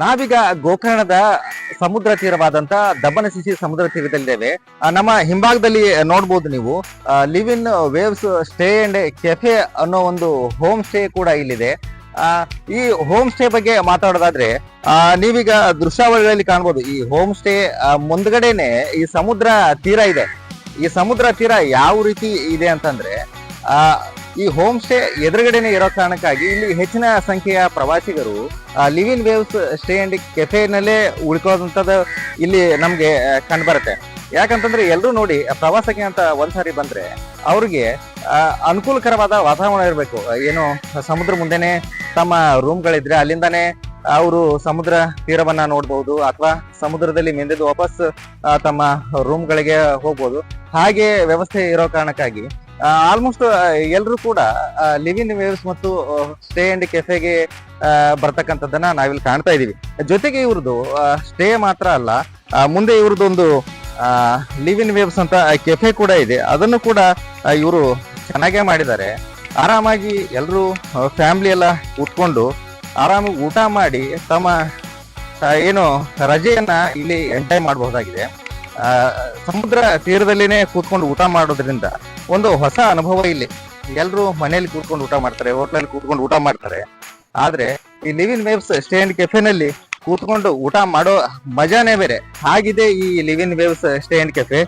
ನಾವೀಗ ಗೋಕರ್ಣದ ಸಮುದ್ರ ತೀರವಾದಂತ ದಬ್ಬನಶಿಶಿ ಸಮುದ್ರ ತೀರದಲ್ಲಿದ್ದೇವೆ. ನಮ್ಮ ಹಿಂಭಾಗದಲ್ಲಿ ನೋಡ್ಬೋದು ನೀವು live in waves stay and cafe ಅನ್ನೋ ಒಂದು ಹೋಮ್ ಸ್ಟೇ ಕೂಡ ಇಲ್ಲಿದೆ. ಈ ಹೋಮ್ ಸ್ಟೇ ಬಗ್ಗೆ ಮಾತಾಡೋದಾದ್ರೆ ನೀವೀಗ ದೃಶ್ಯಾವಳಿಗಳಲ್ಲಿ ಕಾಣ್ಬೋದು, ಈ ಹೋಮ್ ಸ್ಟೇ ಮುಂದ್ಗಡೆನೆ ಈ ಸಮುದ್ರ ತೀರ ಇದೆ. ಈ ಸಮುದ್ರ ತೀರ ಯಾವ ರೀತಿ ಇದೆ ಅಂತಂದ್ರೆ, ಆ ಈ ಹೋಮ್ ಸ್ಟೇ ಎದುರುಗಡೆನೆ ಇರೋ ಕಾರಣಕ್ಕಾಗಿ ಇಲ್ಲಿ ಹೆಚ್ಚಿನ ಸಂಖ್ಯೆಯ ಪ್ರವಾಸಿಗರು live in waves stay and ಕೆಫೆನಲ್ಲೇ ಉಳ್ಕೋದಂಥದ್ದು ಇಲ್ಲಿ ನಮಗೆ ಕಂಡುಬರುತ್ತೆ. ಯಾಕಂತಂದ್ರೆ ಎಲ್ಲರೂ ನೋಡಿ, ಪ್ರವಾಸಕ್ಕೆ ಅಂತ ಒಂದ್ಸಾರಿ ಬಂದ್ರೆ ಅವ್ರಿಗೆ ಅನುಕೂಲಕರವಾದ ವಾತಾವರಣ ಇರಬೇಕು. ಏನು, ಸಮುದ್ರ ಮುಂದೆನೆ ತಮ್ಮ ರೂಮ್ಗಳಿದ್ರೆ ಅಲ್ಲಿಂದಾನೆ ಅವರು ಸಮುದ್ರ ತೀರವನ್ನ ನೋಡ್ಬೋದು ಅಥವಾ ಸಮುದ್ರದಲ್ಲಿ ಮೆಂದಿದ್ದು ವಾಪಸ್ ತಮ್ಮ ರೂಮ್ಗಳಿಗೆ ಹೋಗ್ಬೋದು. ಹಾಗೆ ವ್ಯವಸ್ಥೆ ಇರೋ ಕಾರಣಕ್ಕಾಗಿ ಆಲ್ಮೋಸ್ಟ್ ಎಲ್ಲರೂ ಕೂಡ ಲಿವ್ ಇನ್ ವೇವ್ಸ್ ಮತ್ತು ಸ್ಟೇ ಅಂಡ್ ಕೆಫೆಗೆ ಬರ್ತಕ್ಕಂಥದ್ದನ್ನ ನಾವಿಲ್ಲಿ ಕಾಣ್ತಾ ಇದೀವಿ. ಜೊತೆಗೆ ಇವ್ರದ್ದು ಸ್ಟೇ ಮಾತ್ರ ಅಲ್ಲ ಮುಂದೆ ಇವ್ರದ್ದೊಂದು ಲಿವ್ ಇನ್ ವೇವ್ಸ್ ಅಂತ ಕೆಫೆ ಕೂಡ ಇದೆ. ಅದನ್ನು ಕೂಡ ಇವರು ಚೆನ್ನಾಗೇ ಮಾಡಿದ್ದಾರೆ. ಆರಾಮಾಗಿ ಎಲ್ಲರೂ ಫ್ಯಾಮಿಲಿ ಎಲ್ಲ ಕೂತ್ಕೊಂಡು, ಆರಾಮಾಗಿ ಊಟ ಮಾಡಿ, ತಮ್ಮ ಏನು ರಜೆಯನ್ನ ಇಲ್ಲಿ ಎಂಜಾಯ್ ಮಾಡಬಹುದಾಗಿದೆ. ಸಮುದ್ರ ತೀರದಲ್ಲಿನೇ ಕೂತ್ಕೊಂಡು ಊಟ ಮಾಡೋದ್ರಿಂದ ಒಂದು ಹೊಸ ಅನುಭವ ಇಲ್ಲಿ. ಎಲ್ಲರೂ ಮನೆಯಲ್ಲಿ ಕೂತ್ಕೊಂಡು ಊಟ ಮಾಡ್ತಾರೆ, ಹೋಟ್ಲಲ್ಲಿ ಕೂತ್ಕೊಂಡು ಊಟ ಮಾಡ್ತಾರೆ. ಆದ್ರೆ ಈ live in waves stay and ಕೆಫೆನಲ್ಲಿ ಕೂತ್ಕೊಂಡು ಊಟ ಮಾಡೋ ಮಜಾನೇ ಬೇರೆ. ಹಾಗಿದೆ ಈ live in waves stay and cafe